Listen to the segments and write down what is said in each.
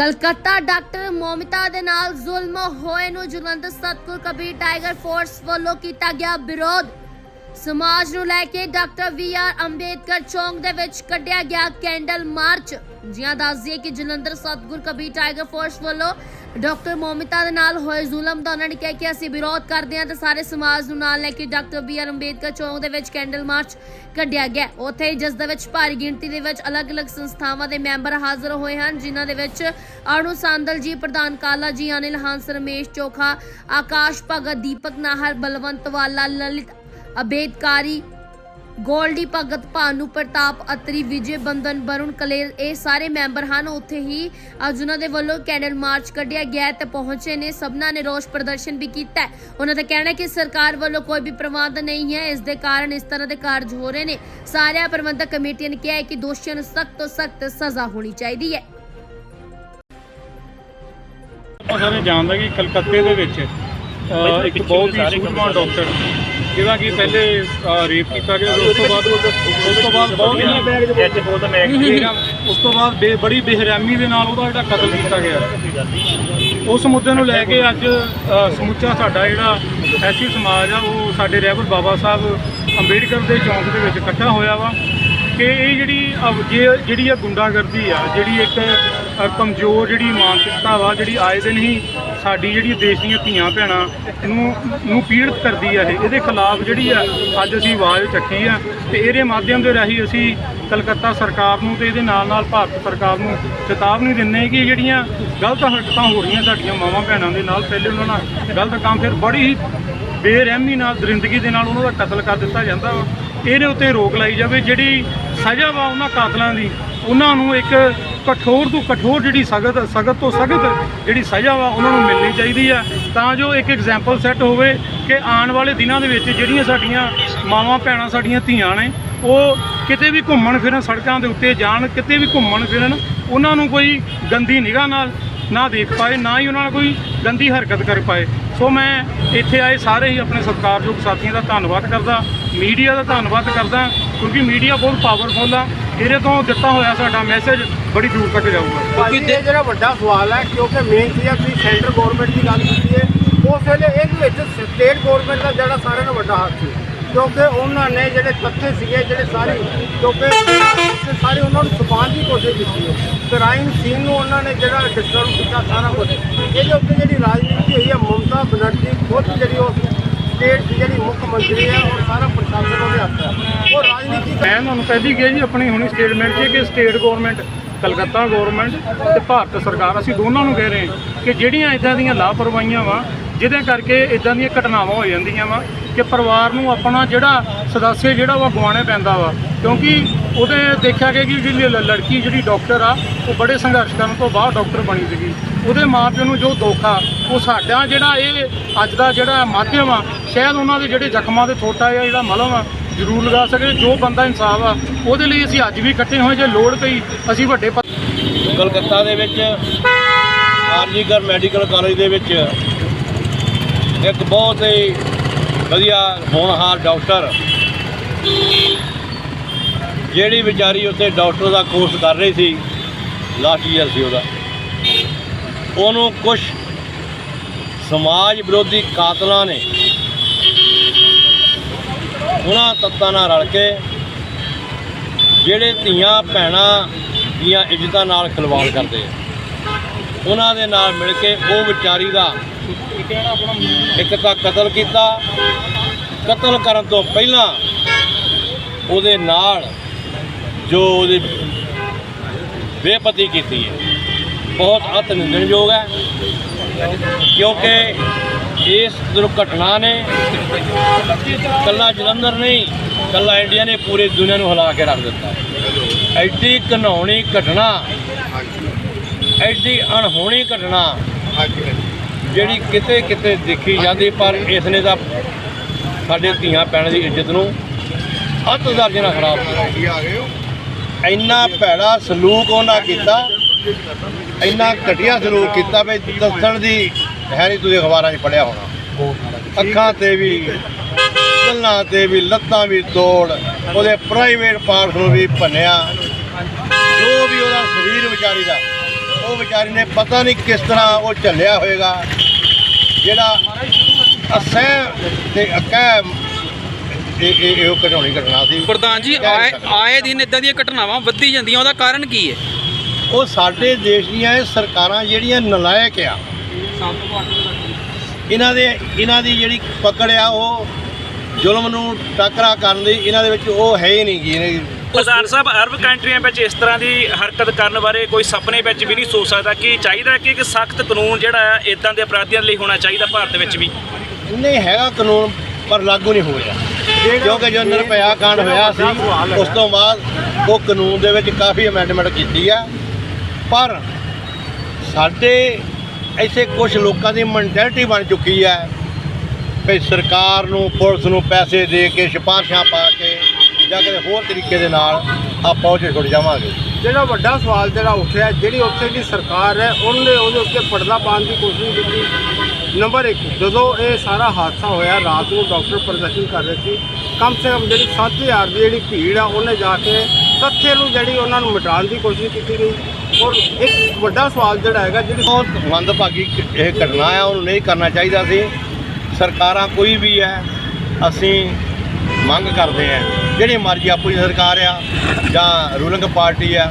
Calcutta doctor Moumita ਦੇ ਨਾਲ ਜ਼ੁਲਮ ਹੋਏ ਨੂੰ ਜਲੰਧਰ ਸਤਪੁਰ ਕਬੀਰ ਟਾਈਗਰ ਫੋਰਸ ਵੱਲੋਂ ਕੀਤਾ ਗਿਆ ਵਿਰੋਧ। ਸਮਾਜ ਨੂੰ ਲੈ ਕੇ doctor V R Ambedkar Chowk ਦੇ ਵਿੱਚ ਕੱਢਿਆ ਗਿਆ ਕੈਂਡਲ ਮਾਰਚ। ਜੀਆਂ ਦੱਸ ਦਈਏ ਕਿ ਜਲੰਧਰ ਸਤਗੁਰ ਕਬੀਰ ਟਾਈਗਰ ਫੋਰਸ ਵੱਲੋਂ ਡਾਕਟਰ ਮੋਮਿਤਾ ਦੇ ਨਾਲ ਹੋਏ ਜ਼ੁਲਮ ਦਾ ਉਹਨਾਂ ਨੇ ਕਿਹਾ ਕਿ ਅਸੀਂ ਵਿਰੋਧ ਕਰਦੇ ਹਾਂ ਤੇ ਸਾਰੇ ਸਮਾਜ ਨੂੰ ਨਾਲ ਲੈ ਕੇ doctor B R Ambedkar Chowk ਦੇ ਵਿੱਚ ਕੈਂਡਲ ਮਾਰਚ ਕੱਢਿਆ ਗਿਆ। ਉੱਥੇ ਜਿਸ ਦੇ ਵਿੱਚ ਭਾਰੀ ਗਿਣਤੀ ਦੇ ਵਿੱਚ ਅਲੱਗ-ਅਲੱਗ ਸੰਸਥਾਵਾਂ ਦੇ ਮੈਂਬਰ ਹਾਜ਼ਰ ਹੋਏ ਹਨ, ਜਿਨ੍ਹਾਂ ਦੇ ਵਿੱਚ ਅਰੁਣ ਸਾਂਦਲ ਜੀ, ਪ੍ਰਧਾਨ ਕਾਲਾ ਜੀ, ਅਨਿਲ ਹੰਸ, ਰਮੇਸ਼ ਚੋਖਾ, ਆਕਾਸ਼ ਭਗਤ, ਦੀਪਕ ਨਾਹਰ, ਬਲਵੰਤ ਵਾਲਾ, ਲਲਿਤ ਅਬੇਦਕਾਰੀ ਗੋਲਡੀ ਭਗਤ ਭਾਨੂ ਪ੍ਰਤਾਪ ਅਤਰੀ ਵਿਜੇ ਬੰਦਨ ਬਰੁਣ ਕਲੇਰ ਇਹ ਸਾਰੇ ਮੈਂਬਰ ਹਨ। ਉੱਥੇ ਹੀ ਅੱਜ ਉਹਨਾਂ ਦੇ ਵੱਲੋਂ ਕੈਂਡਲ ਮਾਰਚ ਕੱਢਿਆ ਗਿਆ ਤੇ ਪਹੁੰਚੇ ਨੇ। ਸਭਨਾਂ ਨੇ ਰੋਸ ਪ੍ਰਦਰਸ਼ਨ ਵੀ ਕੀਤਾ ਹੈ। ਉਹਨਾਂ ਦਾ ਕਹਿਣਾ ਹੈ ਕਿ ਸਰਕਾਰ ਵੱਲੋਂ ਕੋਈ ਵੀ ਪ੍ਰਬੰਧ ਨਹੀਂ ਹੈ। ਇਸ ਦੇ ਕਾਰਨ ਇਸ ਤਰ੍ਹਾਂ ਦੇ ਕਾਰਜ ਹੋ ਰਹੇ ਨੇ। ਸਾਰਿਆਂ ਪ੍ਰਬੰਧਕ ਕਮੇਟੀਆਂ ਨੇ ਕਿਹਾ ਹੈ ਕਿ ਦੋਸ਼ੀਆਂ ਨੂੰ ਸਖਤ ਤੋਂ ਸਖਤ ਸਜ਼ਾ ਹੋਣੀ ਚਾਹੀਦੀ ਹੈ। ਆਪਾਂ ਸਾਰੇ ਜਾਣਦਾ ਕਿ ਕਲਕੱਤੇ ਦੇ ਵਿੱਚ ਇੱਕ ਬਹੁਤ ਹੀ ਸੂਝਵਾਨ ਡਾਕਟਰ ਜਿਹਦਾ ਕਿ ਪਹਿਲੇ ਰੇਪ ਕੀਤਾ ਗਿਆ ਉਸ ਤੋਂ ਬਾਅਦ ਉਸ ਤੋਂ ਬਾਅਦ ਬਹੁਤ ਹੀ ਉਸ ਤੋਂ ਬਾਅਦ ਬੜੀ ਬੇਰਹਿਮੀ ਦੇ ਨਾਲ ਉਹਦਾ ਜਿਹੜਾ ਕਤਲ ਕੀਤਾ ਗਿਆ। ਉਸ ਮੁੱਦੇ ਨੂੰ ਲੈ ਕੇ ਅੱਜ ਸਮੁੱਚਾ ਸਾਡਾ ਜਿਹੜਾ ਐਸੀ ਸਮਾਜ ਆ, ਉਹ ਸਾਡੇ ਰਹਿਬਰ ਬਾਬਾ ਸਾਹਿਬ ਅੰਬੇਡਕਰ ਦੇ ਚੌਂਕ ਦੇ ਵਿੱਚ ਇਕੱਠਾ ਹੋਇਆ ਵਾ ਕਿ ਇਹ ਜਿਹੜੀ ਜੇ- ਜਿਹੜੀ ਆ ਗੁੰਡਾਗਰਦੀ ਆ, ਜਿਹੜੀ ਇੱਕ ਕਮਜ਼ੋਰ ਜਿਹੜੀ ਮਾਨਸਿਕਤਾ ਵਾ, ਜਿਹੜੀ ਆਏ ਦਿਨ ਹੀ ਸਾਡੀ ਜਿਹੜੀ ਦੇਸ਼ ਦੀਆਂ ਧੀਆਂ ਭੈਣਾਂ ਨੂੰ ਨੂੰ ਪੀੜਤ ਕਰਦੀ ਆ ਇਹ, ਇਹਦੇ ਖਿਲਾਫ ਜਿਹੜੀ ਆ ਅੱਜ ਅਸੀਂ ਆਵਾਜ਼ ਚੱਕੀ ਆ ਤੇ ਇਹਦੇ ਮਾਧਿਅਮ ਦੇ ਰਾਹੀਂ ਅਸੀਂ ਕਲਕੱਤਾ ਸਰਕਾਰ ਨੂੰ ਤੇ ਇਹਦੇ ਨਾਲ ਨਾਲ ਭਾਰਤ ਸਰਕਾਰ ਨੂੰ ਚੇਤਾਵਨੀ ਦਿੰਦੇ ਕਿ ਜਿਹੜੀਆਂ ਗਲਤ ਹਰਕਤਾਂ ਹੋ ਰਹੀਆਂ ਸਾਡੀਆਂ ਮਾਵਾਂ ਭੈਣਾਂ ਦੇ ਨਾਲ, ਪਹਿਲੇ ਉਹਨਾਂ ਨਾਲ ਗਲਤ ਕੰਮ, ਫਿਰ ਬੜੀ ਹੀ ਬੇਰਹਿਮੀ ਨਾਲ, ਦਰਿੰਦਗੀ ਦੇ ਨਾਲ ਉਹਨਾਂ ਦਾ ਕਤਲ ਕਰ ਦਿੱਤਾ ਜਾਂਦਾ ਵਾ। ਇਹਦੇ ਉੱਤੇ ਰੋਕ ਲਾਈ ਜਾਵੇ, ਜਿਹੜੀ ਸਜ਼ਾ ਵਾ ਉਹਨਾਂ ਕਾਤਲਾਂ ਦੀ ਉਹਨਾਂ ਨੂੰ ਇੱਕ ਕਠੋਰ ਤੋਂ ਕਠੋਰ ਜਿਹੜੀ ਸਖਤ ਸਖਤ ਤੋਂ ਸਖਤ ਜਿਹੜੀ ਸਜ਼ਾ ਵਾ ਉਹਨਾਂ ਨੂੰ ਮਿਲਣੀ ਚਾਹੀਦੀ ਆ। ਤਾਂ ਜੋ ਇੱਕ ਐਗਜ਼ਾਮਪਲ ਸੈੱਟ ਹੋਵੇ ਕਿ ਆਉਣ ਵਾਲੇ ਦਿਨਾਂ ਦੇ ਵਿੱਚ ਜਿਹੜੀਆਂ ਸਾਡੀਆਂ ਮਾਵਾਂ ਭੈਣਾਂ ਸਾਡੀਆਂ ਧੀਆਂ ਨੇ, ਉਹ ਕਿਤੇ ਵੀ ਘੁੰਮਣ ਫਿਰਨ ਸੜਕਾਂ ਦੇ ਉੱਤੇ ਜਾਣ, ਕਿਤੇ ਵੀ ਘੁੰਮਣ ਫਿਰਨ, ਉਹਨਾਂ ਨੂੰ ਕੋਈ ਗੰਦੀ ਨਿਗਾਹ ਨਾਲ ਨਾ ਦੇਖ ਪਾਏ, ਨਾ ਹੀ ਉਹਨਾਂ ਨਾਲ ਕੋਈ ਗੰਦੀ ਹਰਕਤ ਕਰ ਪਾਏ। ਸੋ ਮੈਂ ਇੱਥੇ ਆਏ ਸਾਰੇ ਹੀ ਆਪਣੇ ਸਤਿਕਾਰਯੋਗ ਸਾਥੀਆਂ ਦਾ ਧੰਨਵਾਦ ਕਰਦਾ, ਮੀਡੀਆ ਦਾ ਧੰਨਵਾਦ ਕਰਦਾ, ਕਿਉਂਕਿ ਮੀਡੀਆ ਬਹੁਤ ਪਾਵਰਫੁਲ ਆ। ਇਹਦੇ ਤੋਂ ਦਿੱਤਾ ਹੋਇਆ ਸਾਡਾ ਮੈਸੇਜ ਬੜੀ ਦੂਰ ਤੱਕ ਜਾਊਗਾ। ਭਾਜੀ ਇਹ ਜਿਹੜਾ ਵੱਡਾ ਸਵਾਲ ਹੈ, ਕਿਉਂਕਿ ਮੇਨ ਚੀਜ਼ ਹੈ, ਤੁਸੀਂ ਸੈਂਟਰ ਗਵਰਨਮੈਂਟ ਦੀ ਗੱਲ ਕੀਤੀ ਹੈ। ਉਸ ਵੇਲੇ ਇਹਦੇ ਵਿੱਚ ਸਟੇਟ ਗਵਰਨਮੈਂਟ ਦਾ ਜਿਹੜਾ ਸਾਰਿਆਂ ਨਾਲੋਂ ਵੱਡਾ ਹੱਥ ਸੀ। ਕਿਉਂਕਿ ਉਹਨਾਂ ਨੇ ਜਿਹੜੇ ਤੱਥੇ ਸੀਗੇ, ਜਿਹੜੇ ਸਾਰੇ ਕਿਉਂਕਿ ਤੇ ਸਾਰੇ ਉਹਨਾਂ ਨੂੰ ਛੁਪਾਉਣ ਦੀ ਕੋਸ਼ਿਸ਼ ਕੀਤੀ ਹੈ। ਕ੍ਰਾਈਮ ਸੀਨ ਨੂੰ ਉਹਨਾਂ ਨੇ ਜਿਹੜਾ ਡਿਸਟਰਬ ਕੀਤਾ ਸਾਰਾ ਕੁਝ ਇਹਦੇ ਉੱਤੇ ਜਿਹੜੀ ਰਾਜਨੀਤੀ ਹੋਈ ਹੈ, ਮਮਤਾ ਬਨਰਜੀ ਖੁਦ ਜਿਹੜੀ ਉਹ ਸਟੇਟ ਦੀ ਜਿਹੜੀ ਮੁੱਖ ਮੰਤਰੀ ਹੈ ਔਰ ਸਾਰਾ ਪ੍ਰਸ਼ਾਸਨ ਉਹਦੇ ਹੱਥ ਹੈ। ਉਹ ਰਾਜਨੀਤੀ ਮੈਂ ਤੁਹਾਨੂੰ ਪਹਿਲੀ ਕਿਹਾ ਜੀ, ਆਪਣੀ ਹੁਣੀ ਸਟੇਟਮੈਂਟ 'ਚ ਕਿ ਸਟੇਟ ਗਵਰਨਮੈਂਟ ਕਲਕੱਤਾ ਗਵਰਨਮੈਂਟ ਤੇ ਭਾਰਤ ਸਰਕਾਰ, ਅਸੀਂ ਦੋਨਾਂ ਨੂੰ ਕਹਿ ਰਹੇ ਹਾਂ ਕਿ ਜਿਹੜੀਆਂ ਇਦਾਂ ਦੀਆਂ ਲਾਪਰਵਾਹੀਆਂ ਵਾ, ਜਿਹਦੇ ਕਰਕੇ ਇਦਾਂ ਦੀਆਂ ਘਟਨਾਵਾਂ ਹੋ ਜਾਂਦੀਆਂ ਵਾ, ਕਿ ਪਰਿਵਾਰ ਨੂੰ ਆਪਣਾ ਜਿਹੜਾ ਸਦੱਸਿਆ ਜਿਹੜਾ ਵਾ ਗਵਾਉਣਾ ਪੈਂਦਾ ਵਾ। ਕਿਉਂਕਿ ਉਹਦੇ ਦੇਖਿਆ ਗਿਆ ਕਿ ਜਿਹੜੀ ਲ- ਲੜਕੀ ਜਿਹੜੀ ਡਾਕਟਰ ਆ, ਉਹ ਬੜੇ ਸੰਘਰਸ਼ ਕਰਨ ਤੋਂ ਬਾਅਦ ਡਾਕਟਰ ਬਣੀ ਸੀਗੀ। ਉਹਦੇ ਮਾਪਿਆਂ ਨੂੰ ਜੋ ਦੁੱਖ ਆ ਉਹ ਸਾਡਾ ਜਿਹੜਾ ਇਹ ਅੱਜ ਦਾ ਜਿਹੜਾ ਮਾਧਿਅਮ ਆ ਸ਼ਾਇਦ ਉਹਨਾਂ ਦੇ ਜਿਹੜੇ ਜ਼ਖਮਾਂ ਦੇ ਥੋਟਾ ਜਿਹਾ ਜਿਹੜਾ ਮਲਮ ਆ, ਜ਼ਰੂਰ ਲਗਾ ਸਕੇ, ਜੋ ਬੰਦਾ ਇਨਸਾਫ ਆ, ਉਹਦੇ ਲਈ ਅਸੀਂ ਅੱਜ ਵੀ ਇਕੱਠੇ ਹੋਏ ਜੇ, ਲੋੜ ਪਈ, ਅਸੀਂ ਵੱਡੇ ਪ- ਕਲਕੱਤਾ ਦੇ ਵਿੱਚ ਆਰਜੀਗਰ ਮੈਡੀਕਲ ਕਾਲਜ ਦੇ ਵਿੱਚ ਇੱਕ ਬਹੁਤ ਹੀ ਵਧੀਆ ਹੋਣਹਾਰ ਡਾਕਟਰ, ਜਿਹੜੀ ਵਿਚਾਰੀ ਉੱਥੇ ਡਾਕਟਰ ਦਾ ਕੋਰਸ ਕਰ ਰਹੀ ਸੀ ਲਾਸਟ ਈਅਰ ਸੀ ਉਹਦਾ। ਉਹਨੂੰ ਕੁਝ ਸਮਾਜ ਵਿਰੋਧੀ ਕਾਤਲਾਂ ਨੇ ਉਹਨਾਂ ਤੱਤਾਂ ਨਾਲ ਰਲ ਕੇ ਜਿਹੜੇ ਧੀਆਂ ਭੈਣਾਂ ਦੀਆਂ ਇੱਜ਼ਤਾਂ ਨਾਲ ਖਿਲਵਾੜ ਕਰਦੇ ਆ। ਉਹਨਾਂ ਦੇ ਨਾਲ ਮਿਲ ਕੇ ਉਹ ਵਿਚਾਰੀ ਦਾ ਇੱਕ ਤਾਂ ਕਤਲ ਕੀਤਾ। ਕਤਲ ਕਰਨ ਤੋਂ ਪਹਿਲਾਂ ਉਹਦੇ ਨਾਲ ਜੋ ਉਹਦੀ ਬੇਪਤੀ ਕੀਤੀ ਹੈ। ਬਹੁਤ ਅਤ ਨਿੰਦਣਯੋਗ ਹੈ। ਕਿਉਂਕਿ ਇਸ ਦੁਰਘਟਨਾ ਨੇ, ਕੱਲਾ ਜਲੰਧਰ ਨਹੀਂ, ਕੱਲਾ ਇੰਡੀਆ ਨੇ ਪੂਰੀ ਦੁਨੀਆ ਨੂੰ ਹਿਲਾ ਕੇ ਰੱਖ ਦਿੱਤਾ। ਐਡੀ ਘਿਨਾਉਣੀ ਘਟਨਾ, ਐਡੀ ਅਣਹੋਣੀ ਘਟਨਾ ਜਿਹੜੀ ਕਿਤੇ ਕਿਤੇ ਦੇਖੀ ਜਾਂਦੀ, ਪਰ ਇਸ ਨੇ ਤਾਂ ਸਾਡੇ ਧੀਆਂ ਪੈਣ ਦੀ ਇੱਜ਼ਤ ਨੂੰ ਅੱਤ ਦਰਜੇ ਨਾਲ ਖਰਾਬ ਕੀਤਾ। ਇੰਨਾ ਭੈੜਾ ਸਲੂਕ ਉਹਨਾਂ ਕੀਤਾ, ਇੰਨਾ ਘਟੀਆ ਸਲੂਕ ਕੀਤਾ ਵੀ ਦੱਸਣ ਦੀ ਹੈ ਨਹੀਂ ਤੁਸੀਂ ਅਖਬਾਰਾਂ 'ਚ ਪੜਿਆ ਹੋਣਾ। ਅੱਖਾਂ ਤੇ ਵੀ ਗੱਲਾਂ ਤੇ ਵੀ ਲੱਤਾਂ ਵੀ ਤੋੜ ਉਹਦੇ ਪ੍ਰਾਈਵੇਟ ਪਾਰਟਸ ਨੂੰ ਵੀ ਭੰਨਿਆ। ਜੋ ਵੀ ਉਹਦਾ ਸਰੀਰ ਵਿਚਾਰੀ ਦਾ ਉਹ ਵਿਚ- ਕਰਮਚਾਰੀ ਨੇ ਪਤਾ ਨਹੀਂ ਕਿਸ ਤਰ੍ਹਾਂ ਉਹ ਝੱਲਿਆ ਹੋਏਗਾ। ਜਿਹੜਾ ਅਸਹਿ ਤੇ ਅਕਹਿ ਇਹ ਇਹ ਇਹ ਉਹ ਘਟਾਉਣੀ ਘਟਨਾ ਸੀ। ਪ੍ਰਧਾਨ ਜੀ ਆਏ ਆਏ ਦਿਨ ਇਦਾਂ ਦੀਆਂ ਘਟਨਾਵਾਂ ਵੱਧਦੀ ਜਾਂਦੀਆਂ ਉਹਦਾ ਕਾਰਨ ਕੀ ਹੈ? ਉਹ ਸਾਡੇ ਦੇਸ਼ ਦੀਆਂ ਸਰਕਾਰਾਂ ਜਿਹੜੀਆਂ ਨਲਾਇਕ ਆ ਇਹਨਾਂ ਦੇ ਇਹਨਾਂ ਦੀ ਜਿਹੜੀ ਪਕੜ ਆ ਉਹ ਜ਼ੁਲਮ ਨੂੰ ਟਾਕਰਾ ਕਰਨ ਦੀ ਇਹਨਾਂ ਦੇ ਵਿੱਚ ਉਹ ਹੈ ਹੀ ਨਹੀਂ ਗੀ ਪ੍ਰਧਾਨ ਸਾਹਿਬ ਅਰਬ ਕੰਟਰੀਆਂ ਵਿੱਚ ਇਸ ਤਰ੍ਹਾਂ ਦੀ ਹਰਕਤ ਕਰਨ ਬਾਰੇ ਕੋਈ ਸੁਪਨੇ ਵਿੱਚ ਵੀ ਨਹੀਂ ਸੋਚ ਸਕਦਾ। ਕਿ ਚਾਹੀਦਾ ਕਿ ਇੱਕ ਸਖਤ ਕਾਨੂੰਨ ਜਿਹੜਾ ਹੈ ਇਦਾਂ ਦੇ ਅਪਰਾਧੀਆਂ ਲਈ ਹੋਣਾ ਚਾਹੀਦਾ ਭਾਰਤ ਵਿੱਚ ਵੀ? ਨਹੀਂ ਹੈਗਾ ਕਾਨੂੰਨ ਪਰ ਲਾਗੂ ਨਹੀਂ ਹੋ ਰਿਹਾ ਕਿਉਂਕਿ ਜੋ ਨਿਰਭਇਆ ਕਾਂਡ ਹੋਇਆ ਸੀ ਉਸ ਤੋਂ ਬਾਅਦ ਉਹ ਕਾਨੂੰਨ ਦੇ ਵਿੱਚ ਕਾਫੀ ਅਮੈਂਡਮੈਂਟ ਕੀਤੀ ਆ। ਪਰ ਸਾਡੇ ਇੱਥੇ ਕੁਝ ਲੋਕਾਂ ਦੀ ਮੈਂਟੈਲਿਟੀ ਬਣ ਚੁੱਕੀ ਹੈ ਕਿ ਸਰਕਾਰ ਨੂੰ, ਪੁਲਿਸ ਨੂੰ ਪੈਸੇ ਦੇ ਕੇ, ਸਿਫਾਰਸ਼ਾਂ ਪਾ ਕੇ ਜਾਂ ਕਿਸੇ ਹੋਰ ਤਰੀਕੇ ਦੇ ਨਾਲ ਆਪਾਂ ਉਹ 'ਚ ਛੁੱਟ ਜਾਵਾਂਗੇ। ਜਿਹੜਾ ਵੱਡਾ ਸਵਾਲ ਜਿਹੜਾ ਉੱਠਿਆ, ਜਿਹੜੀ ਉੱਥੇ ਦੀ ਸਰਕਾਰ ਹੈ, ਉਹਨੇ ਉਹਦੇ ਉੱਤੇ ਪਰਦਾ ਪਾਉਣ ਦੀ ਕੋਸ਼ਿਸ਼ ਕੀਤੀ। ਨੰਬਰ 1 ਜਦੋਂ ਇਹ ਸਾਰਾ ਹਾਦਸਾ ਹੋਇਆ, ਰਾਤ ਨੂੰ ਡਾਕਟਰ ਪ੍ਰਦਰਸ਼ਨ ਕਰ ਰਹੇ ਸੀ, ਕਮ ਸੇ ਕਮ ਜਿਹੜੀ 7000 ਦੀ ਜਿਹੜੀ ਭੀੜ ਆ, ਉਹਨੇ ਜਾ ਕੇ ਤੱਥੇ ਨੂੰ ਜਿਹੜੀ ਉਹਨਾਂ ਨੂੰ ਮਿਟਾਉਣ ਦੀ ਕੋਸ਼ਿਸ਼ ਕੀਤੀ ਗਈ। ਔਰ ਇੱਕ ਵੱਡਾ ਸਵਾਲ ਜਿਹੜਾ ਹੈਗਾ ਜਿਹੜੀ ਬਹੁਤ ਮੰਦਭਾਗੀ ਇਹ ਘਟਨਾ ਆ ਉਹਨੂੰ ਨਹੀਂ ਕਰਨਾ ਚਾਹੀਦਾ ਸੀ। ਸਰਕਾਰਾਂ ਕੋਈ ਵੀ ਹੈ ਅਸੀਂ ਮੰਗ ਕਰਦੇ ਆ ਜਿਹੜੀ ਮਰਜ਼ੀ ਆਪਣੀ ਸਰਕਾਰ ਆ ਜਾਂ ਰੂਲਿੰਗ ਪਾਰਟੀ ਆ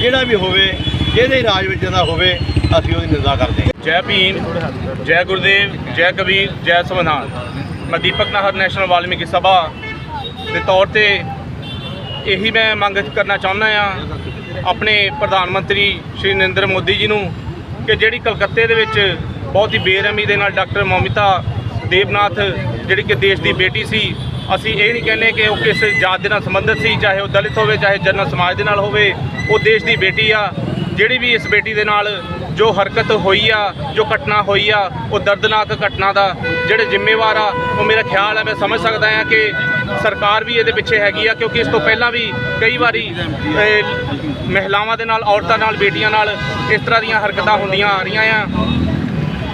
ਜਿਹੜਾ ਵੀ ਹੋਵੇ ਜਿਹਦੇ ਰਾਜ ਵਿੱਚ ਦਾ ਹੋਵੇ ਅਸੀਂ ਉਹਦੀ ਨਿੰਦਾ ਕਰਦੇ ਹਾਂ। ਜੈ ਭੀਮ ਜੈ ਗੁਰਦੇਵ ਜੈ ਕਬੀਰ ਜੈ ਸੰਵਿਧਾਨ। ਮੈਂ ਦੀਪਕ ਨਾਹਰ ਨੈਸ਼ਨਲ ਵਾਲਮੀਕੀ ਸਭਾ ਦੇ ਤੌਰ ਤੇ ਇਹੀ ਮੈਂ ਮੰਗ ਕਰਨਾ ਚਾਹੁੰਦਾ ਆ ਆਪਣੇ ਪ੍ਰਧਾਨ ਮੰਤਰੀ ਸ਼੍ਰੀ ਨਰਿੰਦਰ ਮੋਦੀ ਜੀ ਨੂੰ ਕਿ ਜਿਹੜੀ ਕਲਕੱਤੇ ਦੇ ਵਿੱਚ ਬਹੁਤ ਹੀ ਬੇਰਹਿਮੀ ਦੇ ਨਾਲ ਡਾਕਟਰ ਮੋਮਿਤਾ ਦੇਵਨਾਥ, ਜਿਹੜੀ ਕਿ ਦੇਸ਼ ਦੀ ਬੇਟੀ ਸੀ, ਅਸੀਂ ਇਹ ਨਹੀਂ ਕਹਿੰਦੇ ਕਿ ਉਹ ਕਿਸ ਜਾਤ ਦੇ ਨਾਲ ਸੰਬੰਧਿਤ ਸੀ, ਚਾਹੇ ਉਹ ਦਲਿਤ ਹੋਵੇ, ਚਾਹੇ ਜਨਰਲ ਸਮਾਜ ਦੇ ਨਾਲ ਹੋਵੇ, ਉਹ ਦੇਸ਼ ਦੀ ਬੇਟੀ ਆ। ਜਿਹੜੀ ਵੀ ਇਸ ਬੇਟੀ ਦੇ ਨਾਲ ਜੋ ਹਰਕਤ ਹੋਈ ਆ, ਜੋ ਘਟਨਾ ਹੋਈ ਆ, ਉਹ ਦਰਦਨਾਕ ਘਟਨਾ ਦਾ ਜਿਹੜੇ ਜ਼ਿੰਮੇਵਾਰ ਆ, ਉਹ ਮੇਰਾ ਖਿਆਲ ਹੈ ਮੈਂ ਸਮਝ ਸਕਦਾ ਹਾਂ ਕਿ ਸਰਕਾਰ ਵੀ ਇਹਦੇ ਪਿੱਛੇ ਹੈਗੀ ਆ, ਕਿਉਂਕਿ ਇਸ ਤੋਂ ਪਹਿਲਾਂ ਵੀ ਕਈ ਵਾਰੀ ਮਹਿਲਾਵਾਂ ਦੇ ਨਾਲ, ਔਰਤਾਂ ਨਾਲ, ਬੇਟੀਆਂ ਨਾਲ ਇਸ ਤਰ੍ਹਾਂ ਦੀਆਂ ਹਰਕਤਾਂ ਹੁੰਦੀਆਂ ਆ ਰਹੀਆਂ ਆ।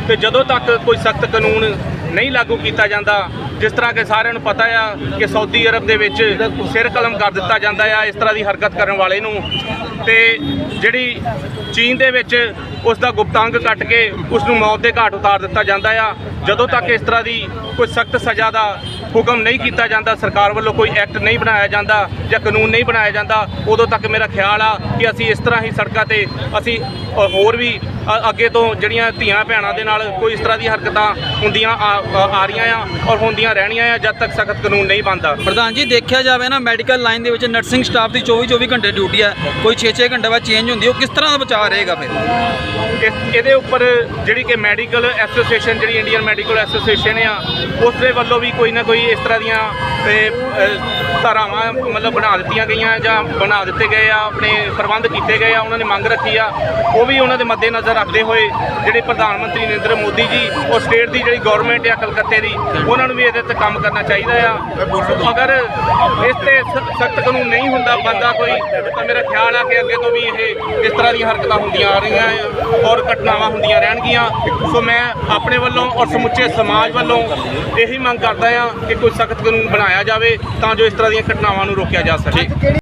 ਤੇ ਜਦੋਂ ਤੱਕ ਕੋਈ ਸਖਤ ਕਾਨੂੰਨ ਨਹੀਂ ਲਾਗੂ ਕੀਤਾ ਜਾਂਦਾ। ਜਿਸ ਤਰ੍ਹਾਂ ਕਿ ਸਾਰਿਆਂ ਨੂੰ ਪਤਾ ਆ ਕਿ ਸਾਊਦੀ ਅਰਬ ਦੇ ਵਿੱਚ ਸਿਰ ਕਲਮ ਕਰ ਦਿੱਤਾ ਜਾਂਦਾ ਆ, ਇਸ ਤਰ੍ਹਾਂ ਦੀ ਹਰਕਤ ਕਰਨ ਵਾਲੇ ਨੂੰ। ਤੇ ਜਿਹੜੀ ਚੀਨ ਦੇ ਵਿੱਚ ਉਸ ਦਾ ਗੁਪਤਾਂਗ ਕੱਟ ਕੇ ਉਸ ਨੂੰ ਮੌਤ ਦੇ ਘਾਟ ਉਤਾਰ ਦਿੱਤਾ ਜਾਂਦਾ ਆ। ਜਦੋਂ ਤੱਕ ਇਸ ਤਰ੍ਹਾਂ ਦੀ ਕੋਈ ਸਖਤ ਸਜ਼ਾ ਦਾ ਹੁਕਮ ਨਹੀਂ ਕੀਤਾ ਜਾਂਦਾ ਸਰਕਾਰ ਵੱਲੋਂ ਕੋਈ ਐਕਟ ਨਹੀਂ ਬਣਾਇਆ ਜਾਂਦਾ ਜਾਂ ਕਾਨੂੰਨ ਨਹੀਂ ਬਣਾਇਆ ਜਾਂਦਾ ਉਦੋਂ ਤੱਕ ਮੇਰਾ ਖਿਆਲ ਆ ਕਿ ਅਸੀਂ ਇਸ ਤਰ੍ਹਾਂ ਹੀ ਸੜਕਾਂ ਤੇ ਅਸੀਂ ਹੋਰ ਵੀ ਅੱਗੇ ਤੋਂ ਜਿਹੜੀਆਂ ਧੀਆਂ ਭੈਣਾਂ ਦੇ ਨਾਲ ਕੋਈ ਇਸ ਤਰ੍ਹਾਂ ਦੀ ਹਰਕਤਾਂ ਹੁੰਦੀਆਂ ਆ ਰਹੀਆਂ ਆ ਔਰ ਹੁੰਦੀਆਂ ਰਹਿਣੀਆਂ ਆ ਜਦ ਤੱਕ ਸਖਤ ਕਾਨੂੰਨ ਨਹੀਂ ਬਣਦਾ ਪ੍ਰਧਾਨ ਜੀ ਦੇਖਿਆ ਜਾਵੇ ਨਾ ਮੈਡੀਕਲ ਲਾਈਨ ਦੇ ਵਿੱਚ ਨਰਸਿੰਗ ਸਟਾਫ ਦੀ 24 24 ਘੰਟੇ ਡਿਊਟੀ ਹੈ ਕੋਈ 6 6 ਘੰਟੇ ਬਾਅਦ ਚੇਂਜ ਹੁੰਦੀ। ਉਹ ਕਿਸ ਤਰ੍ਹਾਂ ਦਾ ਬਚਾਅ ਰਹੇਗਾ ਫਿਰ ਇਸ- ਇਹਦੇ ਉੱਪਰ ਜਿਹੜੀ ਕਿ ਮੈਡੀਕਲ ਐਸੋਸੀਏਸ਼ਨ ਜਿਹੜੀ ਇੰਡੀਅਨ ਮੈਡੀਕਲ ਐਸੋਸੀਏਸ਼ਨ ਆ ਉਸ ਦੇ ਵੱਲੋਂ ਵੀ ਕੋਈ ਨਾ ਕੋਈ ਇਸ ਤਰ੍ਹਾਂ ਦੀਆਂ ਤੇ, ਧਾਰਾਵਾਂ ਮਤਲਬ ਬਣਾ ਦਿੱਤੀਆਂ ਗਈਆਂ ਜਾਂ ਬਣਾ ਦਿੱਤੇ ਗਏ ਆ ਆਪਣੇ ਪ੍ਰਬੰਧ ਕੀਤੇ ਗਏ ਆ ਉਹਨਾਂ ਨੇ ਮੰਗ ਰੱਖੀ ਆ। ਉਹ ਵੀ ਉਹਨਾਂ ਦੇ ਮੱਦੇਨਜ਼ਰ ਰੱਖਦੇ ਹੋਏ ਜਿਹੜੇ ਪ੍ਰਧਾਨ ਮੰਤਰੀ ਨਰਿੰਦਰ ਮੋਦੀ ਜੀ ਔਰ ਸਟੇਟ ਦੀ ਜਿਹੜੀ ਗਵਰਨਮੈਂਟ ਆ ਕਲਕੱਤੇ ਦੀ ਉਹਨਾਂ ਨੂੰ ਵੀ ਇਹਦੇ ਤੇ ਕੰਮ ਕਰਨਾ ਚਾਹੀਦਾ ਆ। ਅਗਰ ਇਸ ਤੇ ਸਖਤ ਕਾਨੂੰਨ ਨਹੀਂ ਹੁੰਦਾ ਬੰਦਾ ਕੋਈ ਤਾਂ ਮੇਰਾ ਖਿਆਲ ਆ ਕਿ ਅੱਗੇ ਤੋਂ ਵੀ ਇਹ ਇਸ ਤਰ੍ਹਾਂ ਦੀਆਂ ਹਰਕਤਾਂ ਹੁੰਦੀਆਂ ਆ ਰਹੀਆਂ ਔਰ ਘਟਨਾਵਾਂ ਹੁੰਦੀਆਂ ਰਹਿਣਗੀਆਂ। ਸੋ ਮੈਂ ਆਪਣੇ ਵੱਲੋਂ ਔਰ ਸਮੁੱਚੇ ਸਮਾਜ ਵੱਲੋਂ ਇਹੀ ਮੰਗ ਕਰਦਾ ਆ ਕਿ ਕੋਈ ਸਖਤ ਕਾਨੂੰਨ ਬਣਾਇਆ ਜਾਵੇ ਤਾਂ ਜੋ ਇਸ ਤਰ੍ਹਾਂ ਦੀਆਂ ਘਟਨਾਵਾਂ ਨੂੰ ਰੋਕਿਆ ਜਾ ਸਕੇ।